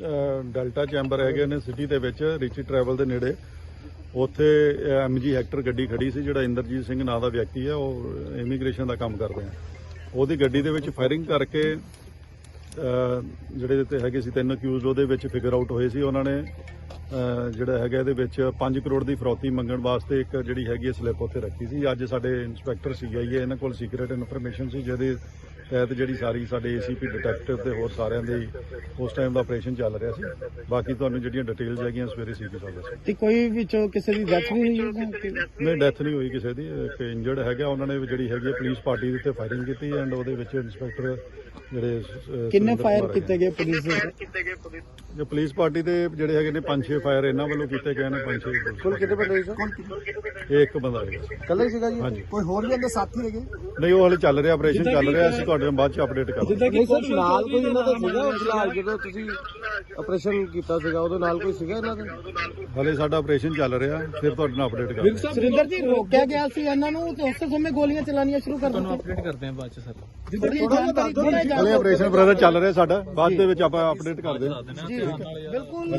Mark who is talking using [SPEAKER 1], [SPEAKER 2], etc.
[SPEAKER 1] Delta chamber ਹੈਗੇ ਨੇ city ਦੇ ਵਿੱਚ, ਰਿਚੀ ਟਰੈਵਲ ਦੇ ਨੇੜੇ। ਉੱਥੇ ਐਮਜੀ ਹੈਕਟਰ ਗੱਡੀ ਖੜੀ ਸੀ, ਜਿਹੜਾ ਇੰਦਰਜੀਤ ਸਿੰਘ ਨਾਂ ਦਾ ਵਿਅਕਤੀ ਹੈ, ਉਹ ਇਮੀਗ੍ਰੇਸ਼ਨ ਦਾ ਕੰਮ ਕਰਦੇ ਹੈ ਉਹਦੀ ਗੱਡੀ ਦੇ ਵਿੱਚ ਫਾਇਰਿੰਗ ਕਰਕੇ ਜਿਹੜੇ ਤੇ ਹੈਗੇ ਸੀ ਤਿੰਨ ਅਕਿਊਜ਼ਡ ਉਹਦੇ ਵਿੱਚ ਫਿਗਰ ਆਊਟ ਹੋਏ ਸੀ। ਉਹਨਾਂ ਨੇ ਜਿਹੜਾ ਹੈਗਾ ਇਹਦੇ ਵਿੱਚ 5 ਕਰੋੜ ਦੀ ਫਰੌਤੀ ਮੰਗਣ ਵਾਸਤੇ ਇੱਕ ਜਿਹੜੀ ਹੈਗੀ ਸਲਿੱਪ ਉੱਥੇ ਰੱਖੀ ਸੀ। ਅੱਜ ਸਾਡੇ ਇੰਸਪੈਕਟਰ ਸੀਆਈਏ ਇਹਨਾਂ ਕੋਲ ਸੀਕ੍ਰੀਟ ਇਨਫੋਰਮੇਸ਼ਨ ਸੀ, ਜਿਹਦੇ ਤਹਿਤ ਜਿਹੜੀ ਸਾਰੀ ਸਾਡੇ ਏਸੀਪੀ ਡਿਟੈਕਟਿਵ ਤੇ ਹੋਰ ਸਾਰਿਆਂ ਦੇ ਉਸ ਟਾਈਮ ਦਾ ਆਪਰੇਸ਼ਨ ਚੱਲ ਰਿਹਾ ਸੀ। ਬਾਕੀ ਤੁਹਾਨੂੰ ਜਿਹੜੀਆਂ ਡਿਟੇਲਸ ਹੈਗੀਆਂ ਸਵੇਰੇ ਸੀਪੀ ਸਾਹਿਬ ਦੱਸੋ
[SPEAKER 2] ਤੇ ਕੋਈ ਵਿੱਚੋਂ ਕਿਸੇ ਦੀ ਡੈਥ ਵੀ ਹੋਈ ਹੈ
[SPEAKER 1] ਨਹੀਂ ਡੈਥ ਨਹੀਂ ਹੋਈ ਕਿਸੇ ਦੀ। ਇੱਕ ਇੰਜਰਡ ਹੈਗਾ। ਉਹਨਾਂ ਨੇ ਜਿਹੜੀ ਹੈਗੀ ਹੈ ਪੁਲਿਸ ਪਾਰਟੀ ਦੇ ਉੱਤੇ ਫਾਇਰਿੰਗ ਕੀਤੀ ਐਂਡ ਉਹਦੇ ਵਿੱਚ ਇੰਸਪੈਕਟਰ ਜਿਹੜੇ
[SPEAKER 2] ਕਿੰਨੇ ਫਾਇਰ ਕੀਤੇ ਗਏ ਪੁਲਿਸ ਦੇ?
[SPEAKER 1] ਹੈਗੇ। ਜੋ ਪੁਲਿਸ ਪਾਰਟੀ ਦੇ ਜਿਹੜੇ ਹੈਗੇ ਨੇ 5-6 ਫਾਇਰ ਇਹਨਾਂ ਵੱਲੋਂ ਕੀਤੇ ਗਏ ਨੇ 5-6
[SPEAKER 2] ਕੁੱਲ ਕਿੰਨੇ ਬੰਦੇ ਸੀ
[SPEAKER 1] ਇਹ ਇੱਕ ਬੰਦਾ ਹੈਗਾ।
[SPEAKER 2] ਕੱਲਾ ਹੀ ਸੀਗਾ ਜੀ? ਕੋਈ ਹੋਰ ਵੀ ਅੰਦਰ ਸਾਥੀ ਹੈਗੇ?
[SPEAKER 1] ਨਹੀਂ ਉਹ ਹਲੇ ਚੱਲ ਰਿਹਾ ਆਪਰੇਸ਼ਨ ਚੱਲ ਰਿਹਾ। ਅਸੀਂ ਤੁਹਾਡੇ ਨਾਲ ਬਾਅਦ ਚ ਅਪਡੇਟ ਕਰਾਂਗੇ
[SPEAKER 2] ਨਹੀਂ ਸਰ ਨਾਲ ਕੋਈ ਇਹਨਾਂ ਦਾ ਸੀਗਾ ਫਿਲਹਾਲ ਜਦੋਂ ਤੁਸੀਂ ਆਪਰੇਸ਼ਨ ਕੀਤਾ ਸੀਗਾ ਉਹਦੇ ਨਾਲ ਕੋਈ ਸੀਗਾ ਇਹਨਾਂ ਦਾ?
[SPEAKER 1] ਹਲੇ ਸਾਡਾ ਆਪਰੇਸ਼ਨ ਚੱਲ ਰਿਹਾ ਫਿਰ ਤੁਹਾਡੇ ਨਾਲ ਅਪਡੇਟ ਕਰਾਂਗੇ
[SPEAKER 2] ਸੁਰਿੰਦਰ ਜੀ ਰੋਕਿਆ ਗਿਆ ਸੀ ਇਹਨਾਂ ਨੂੰ ਤੇ ਉਸੇ ਸਮੇਂ ਗੋਲੀਆਂ ਚਲਾਉਣੀਆਂ ਸ਼ੁਰੂ ਕਰ ਦਿੱਤੀਆਂ।
[SPEAKER 3] ਅਪਡੇਟ ਕਰਦੇ ਹਾਂ ਬਾਅਦ ਚ ਸਰ।
[SPEAKER 1] ਹਲੇ ਆਪਰੇਸ਼ਨ ਬ੍ਰਦਰ ਚੱਲ ਰਿਹਾ ਸਾਡਾ ਬਾਅਦ ਦੇ ਵਿੱਚ ਆਪਾਂ ਅਪਡੇਟ ਕਰਦੇ ਹਾਂ
[SPEAKER 2] ਬਿਲਕੁਲ।